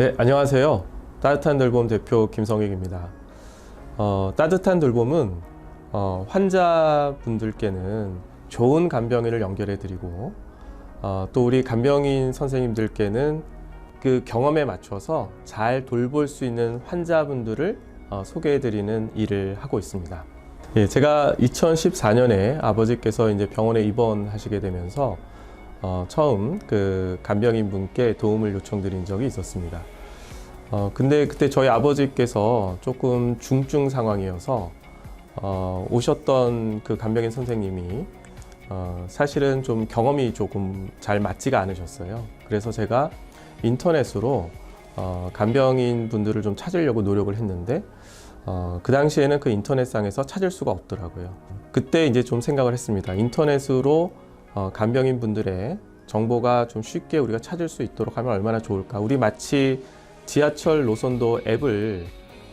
네, 안녕하세요. 따뜻한 돌봄 대표 김성익입니다. 어, 따뜻한 돌봄은 어, 환자분들께는 좋은 간병인을 연결해드리고 어, 또 우리 간병인 선생님들께는 그 경험에 맞춰서 잘 돌볼 수 있는 환자분들을 어, 소개해드리는 일을 하고 있습니다. 예, 제가 2014년에 아버지께서 이제 병원에 입원하시게 되면서 어, 처음 그 간병인 분께 도움을 요청드린 적이 있었습니다. 어, 근데 그때 저희 아버지께서 조금 중증 상황이어서 어, 오셨던 그 간병인 선생님이 어, 사실은 좀 경험이 조금 잘 맞지가 않으셨어요. 그래서 제가 인터넷으로 어, 간병인 분들을 좀 찾으려고 노력을 했는데 어, 그 당시에는 그 인터넷상에서 찾을 수가 없더라고요. 그때 이제 좀 생각을 했습니다. 인터넷으로 어, 간병인 분들의 정보가 좀 쉽게 우리가 찾을 수 있도록 하면 얼마나 좋을까. 우리 마치 지하철 노선도 앱을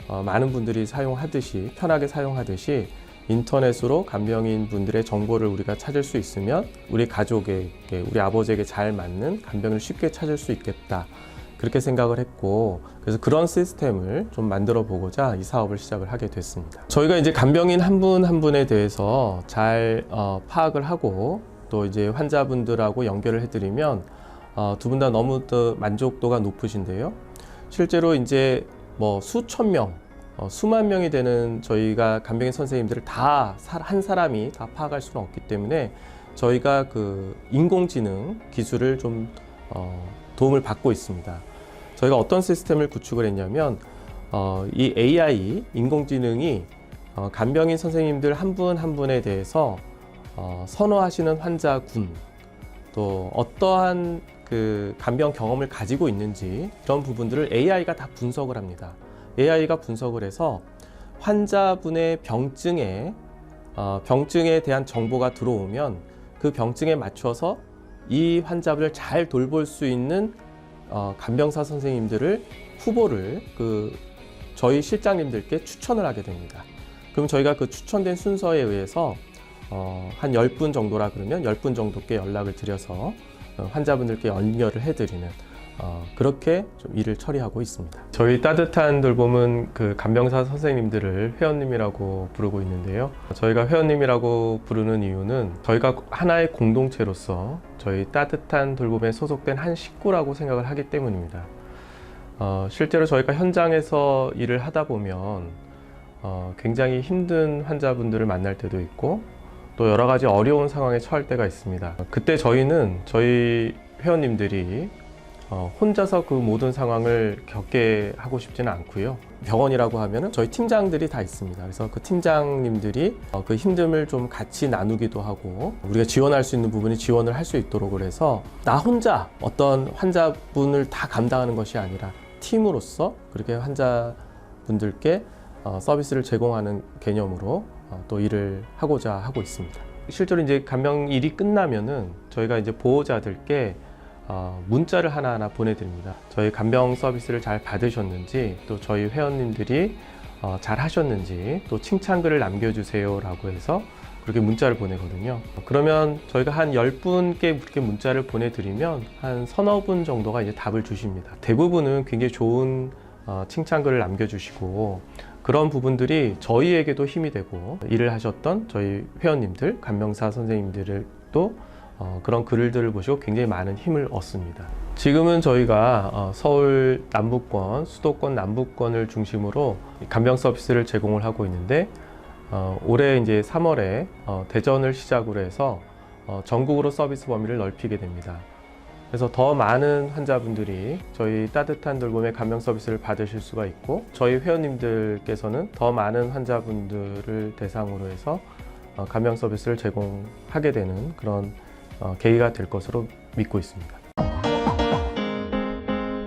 어, 많은 분들이 사용하듯이 편하게 사용하듯이 인터넷으로 간병인 분들의 정보를 우리가 찾을 수 있으면 우리 가족에게 우리 아버지에게 잘 맞는 간병을 쉽게 찾을 수 있겠다 그렇게 생각을 했고 그래서 그런 시스템을 좀 만들어 보고자 이 사업을 시작을 하게 됐습니다. 저희가 이제 간병인 한 분한 분에 대해서 잘 어, 파악을 하고 또 이제 환자분들하고 연결을 해드리면 어, 두 분 다 너무 더 만족도가 높으신데요. 실제로 이제 뭐 수천 명, 어, 수만 명이 되는 저희가 간병인 선생님들을 다 한 사람이 다 파악할 수는 없기 때문에 저희가 그 인공지능 기술을 좀 어, 도움을 받고 있습니다. 저희가 어떤 시스템을 구축을 했냐면 어, 이 AI 인공지능이 어, 간병인 선생님들 한 분한 분에 대해서 어, 선호하시는 환자군 또 어떠한 그 간병 경험을 가지고 있는지 그런 부분들을 AI가 다 분석을 합니다. AI가 분석을 해서 환자분의 병증에 어, 병증에 대한 정보가 들어오면 그 병증에 맞춰서 이 환자분을 잘 돌볼 수 있는 어, 간병사 선생님들을 후보를 그 저희 실장님들께 추천을 하게 됩니다. 그럼 저희가 그 추천된 순서에 의해서 어, 한 10분 정도라 그러면 10분 정도께 연락을 드려서 어, 환자분들께 연결을 해드리는 어, 그렇게 좀 일을 처리하고 있습니다. 저희 따뜻한 돌봄은 그 간병사 선생님들을 회원님이라고 부르고 있는데요. 저희가 회원님이라고 부르는 이유는 저희가 하나의 공동체로서 저희 따뜻한 돌봄에 소속된 한 식구라고 생각을 하기 때문입니다. 어, 실제로 저희가 현장에서 일을 하다 보면 어, 굉장히 힘든 환자분들을 만날 때도 있고 또 여러 가지 어려운 상황에 처할 때가 있습니다. 그때 저희는 저희 회원님들이 어, 혼자서 그 모든 상황을 겪게 하고 싶지는 않고요. 병원이라고 하면은 저희 팀장들이 다 있습니다. 그래서 그 팀장님들이 어, 그 힘듦을 좀 같이 나누기도 하고 우리가 지원할 수 있는 부분이 지원을 할 수 있도록 그래서 나 혼자 어떤 환자분을 다 감당하는 것이 아니라 팀으로서 그렇게 환자분들께 어, 서비스를 제공하는 개념으로 어, 또 일을 하고자 하고 있습니다. 실제로 이제 간병 일이 끝나면은 저희가 이제 보호자들께 어, 문자를 하나하나 보내드립니다. 저희 간병 서비스를 잘 받으셨는지 또 저희 회원님들이 어, 잘 하셨는지 또 칭찬글을 남겨주세요라고 해서 그렇게 문자를 보내거든요. 그러면 저희가 한 10분께 그렇게 문자를 보내드리면 한 서너 분 정도가 이제 답을 주십니다. 대부분은 굉장히 좋은 어, 칭찬글을 남겨주시고 그런 부분들이 저희에게도 힘이 되고 일을 하셨던 저희 회원님들, 간병사 선생님들도 어, 그런 글들을 보시고 굉장히 많은 힘을 얻습니다. 지금은 저희가 어, 서울 남부권, 수도권 남부권을 중심으로 간병 서비스를 제공을 하고 있는데 어, 올해 이제 3월에 어, 대전을 시작으로 해서 어, 전국으로 서비스 범위를 넓히게 됩니다. 그래서 더 많은 환자분들이 저희 따뜻한 돌봄의 간병 서비스를 받으실 수가 있고 저희 회원님들께서는 더 많은 환자분들을 대상으로 해서 어, 간병 서비스를 제공하게 되는 그런 어, 계기가 될 것으로 믿고 있습니다.